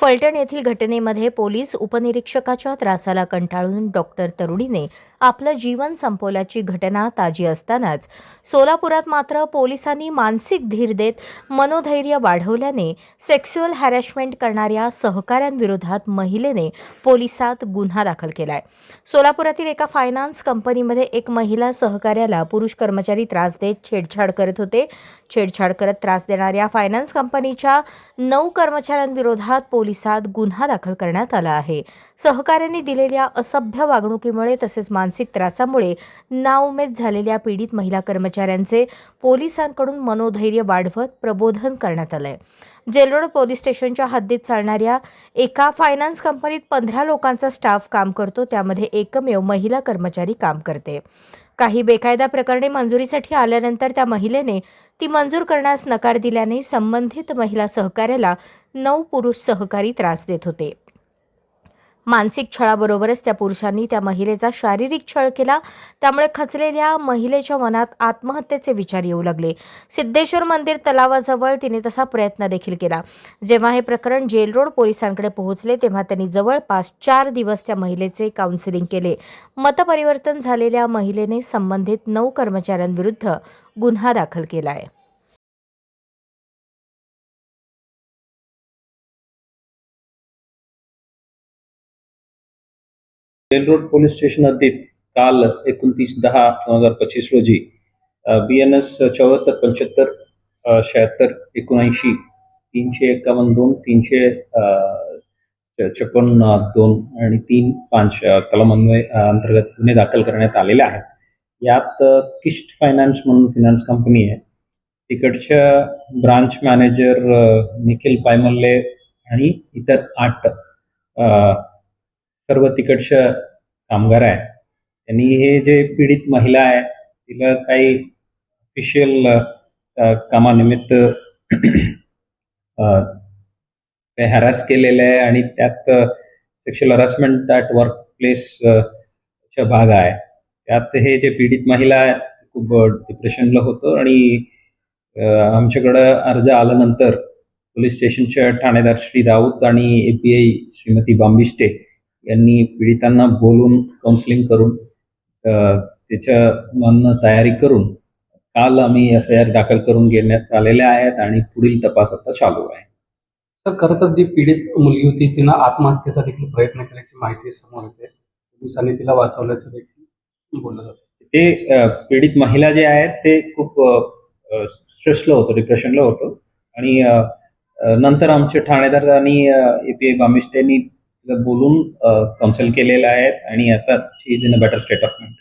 फलटण येथील घटनेमध्ये पोलीस उपनिरीक्षकाच्या त्रासाला कंटाळून डॉक्टर तरुणीने आपलं जीवन संपवल्याची घटना ताजी असतानाच सोलापुरात मात्र पोलिसांनी मानसिक धीर देत मनोधैर्य वाढवल्याने सेक्स्युअल हॅरॅशमेंट करणाऱ्या सहकाऱ्यांविरोधात महिलेने पोलिसात गुन्हा दाखल केलाय. सोलापुरातील एका फायनान्स कंपनीमध्ये एक महिला सहकाऱ्याला पुरुष कर्मचारी त्रास देत छेडछाड करत होते. छेडछाड करत त्रास देणाऱ्या फायनान्स कंपनीच्या नऊ कर्मचाऱ्यांविरोधात पोलिसात गुन्हा दाखल करण्यात आला आहे. सहकाऱ्यांनी दिलेल्या असभ्य वागणुकीमुळे तसेच मानसिक त्रासामुळे नाउमेद झालेल्या पीडित महिला कर्मचाऱ्यांचे पोलिसांकडून मनोधैर्य वाढवत प्रबोधन करण्यात आलंय. जेलरोड पोलीस स्टेशनच्या हद्दीत चालणाऱ्या एका फायनान्स कंपनीत पंधरा लोकांचा स्टाफ काम करतो त्यामध्ये एकमेव महिला कर्मचारी काम करते. काही बेकायदा प्रकरणे मंजुरीसाठी आल्यानंतर त्या महिलेने ती मंजूर करण्यास नकार दिल्याने संबंधित महिला सहकार्याला नऊ पुरुष सहकारी त्रास देत होते. मानसिक छळाबरोबरच त्या पुरुषांनी त्या महिलेचा शारीरिक छळ केला. त्यामुळे खचलेल्या महिलेच्या मनात आत्महत्येचे विचार येऊ लागले. सिद्धेश्वर मंदिर तलावाजवळ तिने तसा प्रयत्न देखील केला. जेव्हा हे प्रकरण जेल रोड पोलिसांकडे पोहोचले तेव्हा त्यांनी जवळपास चार दिवस त्या महिलेचे काउन्सिलिंग केले. मतपरिवर्तन झालेल्या महिलेने संबंधित नऊ कर्मचाऱ्यांविरुद्ध गुन्हा दाखल केला आहे रोड पोलीस स्टेशन हद्दीत काल एकोणतीस दहा दोन हजार पंचवीस रोजी बी एन एस चौऱ्याहत्तर पंच्याहत्तर शहात्तर एकोणऐंशी तीनशे एकावन्न दोन तीनशे अ, छप्पन्न दोन आणि तीन पाच कलमान्वय अंतर्गत गुन्हे दाखल करण्यात आलेले आहेत. यात किस्ट फायनान्स म्हणून फिनान्स कंपनी आहे. तिकडच्या ब्रांच मॅनेजर निखिल पायमल्ले आणि इतर आठ अ, सर्व तिकडच्या कामगार आहे त्यांनी हे जे पीडित महिला आहे तिला काही ऑफिशियल कामानिमित्त हॅरास ते केलेलं आहे आणि त्यात sexual harassment at workplace भाग आहे. त्यात हे जे पीडित महिला आहे खूप डिप्रेशनला होतं आणि आमच्याकडं अर्ज आल्यानंतर पोलीस स्टेशनच्या ठाणेदार श्री राऊत आणि A P I Shrimati Bambishte यांनी पीडितांना बोलून काउन्सिलिंग करून त्याच्या म्हणणं तयारी करून काल आम्ही एफ आय आर दाखल करून घेण्यात आलेल्या आहेत आणि पुढील तपास आता चालू आहे. तर खरं तर जी पीडित मुलगी होती तिनं आत्महत्येचा देखील प्रयत्न केल्याची माहिती समोर येते. पोलिसांनी तिला वाचवल्याचं देखील बोललं जातं. ते पीडित महिला जे आहेत ते खूप स्ट्रेसला होतं डिप्रेशनला होतं. आणि नंतर आमचे ठाणेदार आणि ए पी आय बामिष्टेंनी बोलून कन्सल्ट केलेलं आहे आणि आता she is in a better state of mind